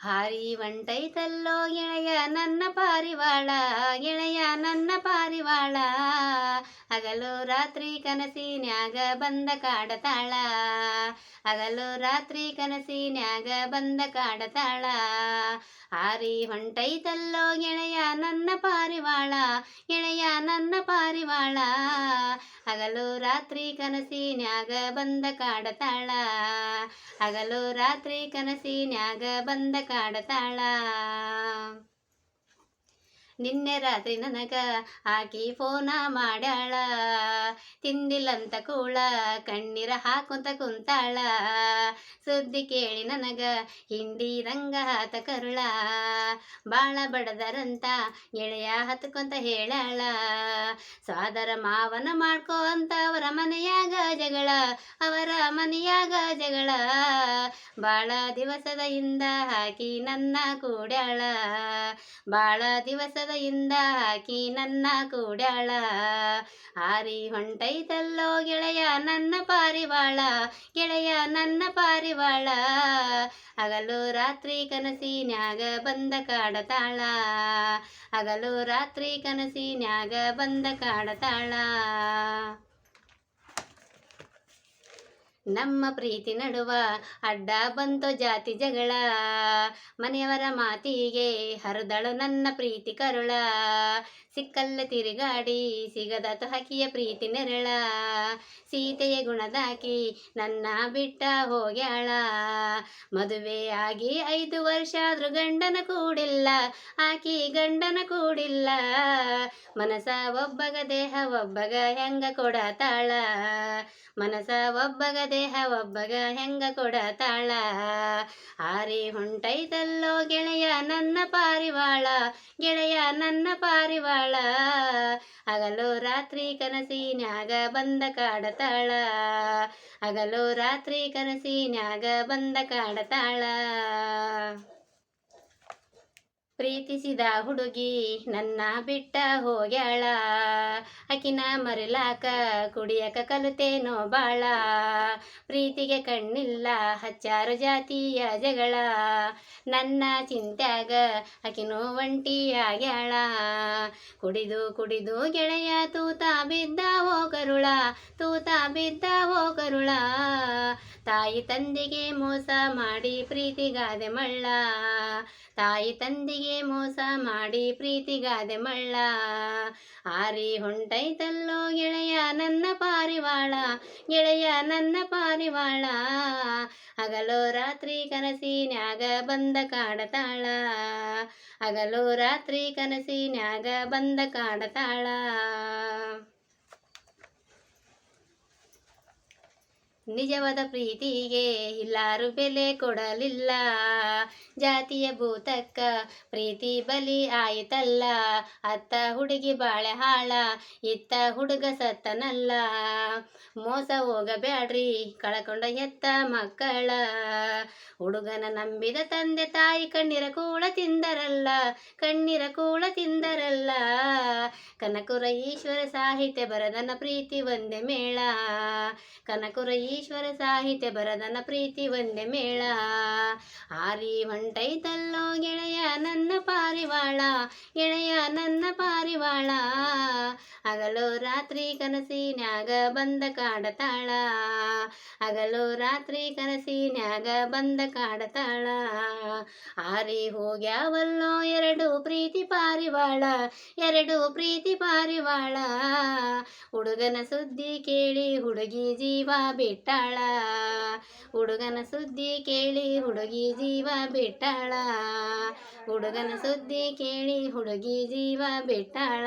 ಹಾರಿ ಒಂಟೈತಲ್ಲೋ ಗೆಳೆಯ ನನ್ನ ಪಾರಿವಾಳ ಗೆಳೆಯ ನನ್ನ ಪಾರಿವಾಳ ಹಗಲು ರಾತ್ರಿ ಕನಸಿನ್ಯಾಗ ಬಂದ ಕಾಡತಾಳ ಹಗಲು ರಾತ್ರಿ ಕನಸಿನ್ಯಾಗ ಬಂದ ಕಾಡತಾಳ ಹಾರಿ ಹೊಂಟೈತಲ್ಲೋ ಗೆಳೆಯ ನನ್ನ ಪಾರಿವಾಳ, ಗೆಳೆಯ ನನ್ನ ಪಾರಿವಾಳ. ಹಗಲು ರಾತ್ರಿ ಕನಸಿನ್ಯಾಗ ಬಂದ ಕಾಡತಾಳ ಹಗಲು ರಾತ್ರಿ ಕನಸಿನ್ಯಾಗ ಬಂದ ಕಾಡತಾಳ ನಿನ್ನೆ ರಾತ್ರಿ ನನಗ ಆಕಿ ಫೋನ ಮಾಡ್ಯಾಳ. ತಿಂದಿಲ್ಲಂತ ಕೂಳ, ಕಣ್ಣೀರ ಹಾಕೊಂತ ಕುಂತಾಳ. ಸುದ್ದಿ ಕೇಳಿ ನನಗ ಹಿಂಡಿ ರಂಗ ಹಾತ ಕರುಳ. ಬಾಳ ಬಡದರಂತ ಗೆಳೆಯ ಹತ್ಕೊಂತ ಹೇಳಾಳ ಸಾದರ ಮಾವನ ಮಾಡ್ಕೋ ಅಂತ ಅವರ ಮನೆಯಾಗ ಜಗಳ, ಅವರ ಮನೆಯಾಗ ಜಗಳ. ಬಾಳ ದಿವಸದ ಹಿಂದ ಹಾಕಿ ನನ್ನ ಕೂಡ್ಯಾಳ. ಬಾಳ ದಿವಸದ ಹಿಂದ ಹಾಕಿ ನನ್ನ ಕೂಡ್ಯಾಳ. ಹಾರಿ ಹೊಂಟೈತಲ್ಲೋ ಗೆಳೆಯ ನನ್ನ ಪಾರಿವಾಳ, ಗೆಳೆಯ ನನ್ನ ಪಾರಿವಾಳ. ಹಗಲು ರಾತ್ರಿ ಕನಸಿನ್ಯಾಗ ಬಂದ ಕಾಡತಾಳ. ಹಗಲು ರಾತ್ರಿ ಕನಸಿನ್ಯಾಗ ಬಂದ ಕಾಡತಾಳ. ನಮ್ಮ ಪ್ರೀತಿ ನಡುವ ಅಡ್ಡ ಬಂತು ಜಾತಿ ಜಗಳ. ಮನೆಯವರ ಮಾತಿಗೆ ಹರಿದಳು ನನ್ನ ಪ್ರೀತಿ ಕರುಳ. ಸಿಕ್ಕಲ್ಲ ತಿರುಗಾಡಿ ಸಿಗದ ಹಕಿಯ ಪ್ರೀತಿ ನೆರಳ. ಸೀತೆಯ ಗುಣದಾಕಿ ನನ್ನ ಬಿಟ್ಟ ಹೋಗ್ಯಾಳ ಮದುವೆ ಆಗಿ ಐದು ವರ್ಷ ಆದ್ರೂ ಗಂಡನ ಕೂಡಿಲ್ಲ, ಆಕಿ ಗಂಡನ ಕೂಡಿಲ್ಲ. ಮನಸ ಒಬ್ಬಗ, ದೇಹ ಒಬ್ಬಗ, ಹೆಂಗ ಕೊಡತಾಳ? ಮನಸ ಒಬ್ಬಗ ದೇಹ ಒಬ್ಬಗ ಹೆಂಗ ಕೊಡತಾಳ? ಹಾರಿ ಹೊಂಟೈತಲ್ಲೋ ಗೆಳೆಯ ನನ್ನ ಪಾರಿವಾಳ, ಗೆಳೆಯ ನನ್ನ ಪಾರಿವಾಳ. ಹಗಲು ರಾತ್ರಿ ಕನಸಿನ್ಯಾಗ ಬಂದ ಕಾಡತಾಳ. ಹಗಲು ರಾತ್ರಿ ಕನಸಿನ್ಯಾಗ ಬಂದ ಕಾಡತಾಳ. ಪ್ರೀತಿಸಿದ ಹುಡುಗಿ ನನ್ನ ಬಿಟ್ಟ ಹೋಗ್ಯಾಳ. ಅಕಿನ ಮರಿಲಾಕ ಕುಡಿಯಕ ಕಲಿತೇನೋ ಬಾಳ. ಪ್ರೀತಿಗೆ ಕಣ್ಣಿಲ್ಲ ಹಚ್ಚಾರು ಜಾತಿಯ ಜಗಳ. ನನ್ನ ಚಿಂತ್ಯಾಗ ಅಕಿನೂ ಒಂಟಿಯಾಗ್ಯಾಳ. ಕುಡಿದು ಕುಡಿದು ಗೆಳೆಯ ತೂತ ಬಿದ್ದ ಹೋಗರುಳ, ತೂತ ಬಿದ್ದ ಹೋಗರುಳ. ತಾಯಿ ತಂದೆಗೆ ಮೋಸ ಮಾಡಿ ಪ್ರೀತಿಗಾದೆ ಮಳ್ಳ. ತಾಯಿ ತಂದೆಗೆ ಮೋಸ ಮಾಡಿ ಪ್ರೀತಿಗಾದೆ ಮಳ್ಳ. ಆರಿ ಹೊಂಟೈತಲ್ಲೋ ಗೆಳೆಯ ನನ್ನ ಪಾರಿವಾಳ, ಗೆಳೆಯ ನನ್ನ ಪಾರಿವಾಳ. ಹಗಲು ರಾತ್ರಿ ಕನಸಿನ್ಯಾಗ ಬಂದ ಕಾಡತಾಳ. ಹಗಲು ರಾತ್ರಿ ಕನಸಿನ್ಯಾಗ ಬಂದ ಕಾಡತಾಳ. ನಿಜವಾದ ಪ್ರೀತಿಗೆ ಇಲ್ಲಾರು ಬೆಲೆ ಕೊಡಲಿಲ್ಲ. ಜಾತಿಯ ಭೂತಕ್ಕ ಪ್ರೀತಿ ಬಲಿ ಆಯಿತಲ್ಲ. ಅತ್ತ ಹುಡುಗಿ ಬಾಳೆ ಹಾಳ, ಇತ್ತ ಹುಡುಗ ಸತ್ತನಲ್ಲ. ಮೋಸ ಹೋಗಬ್ಯಾಡ್ರಿ, ಕಳಕೊಂಡ ಎತ್ತ ಮಕ್ಕಳ. ಹುಡುಗನ ನಂಬಿದ ತಂದೆ ತಾಯಿ ಕಣ್ಣೀರ ಕೂಳ ತಿಂದರಲ್ಲ, ಕಣ್ಣೀರ ಕೂಳ ತಿಂದರಲ್ಲ. ಕನಕುರ ಈಶ್ವರ ಸಾಹಿತ್ಯ ಬರದನ ಪ್ರೀತಿ ಒಂದೇ ಮೇಳ. ಕನಕುರ ಈಶ್ವರ ಸಾಹಿತ್ಯ ಬರದನ ಪ್ರೀತಿ ಒಂದೇ ಮೇಳ. ಆರಿ ಹೊಂಟೈತಲ್ಲೋ ಗೆಳೆಯ ನನ್ನ ಪಾರಿವಾಳ, ಗೆಳೆಯ ನನ್ನ ಪಾರಿವಾಳ. ಹಗಲು ರಾತ್ರಿ ಕನಸಿನ್ಯಾಗ ಬಂದ ಕಾಡತಾಳ, ಹಗಲು ರಾತ್ರಿ ಕನಸಿನ್ಯಾಗ ಬಂದ ಕಾಡತಾಳ. ಆರಿ ಹೋಗ್ಯಾವಲ್ಲೋ ಎರಡು ಪ್ರೀತಿ ಪಾರಿವಾಳ, ಎರಡು ಪ್ರೀತಿ ಪಾರಿವಾಳ. ಹುಡುಗನ ಸುದ್ದಿ ಕೇಳಿ ಹುಡುಗಿ ಜೀವ ಬಿಟ್ಟಾಳ. ಹುಡುಗನ ಸುದ್ದಿ ಕೇಳಿ ಹುಡುಗಿ ಜೀವ ಬಿಟ್ಟಾಳ. ಹುಡುಗನ ಸುದ್ದಿ ಕೇಳಿ ಹುಡುಗಿ ಜೀವ ಬಿಟ್ಟಾಳ.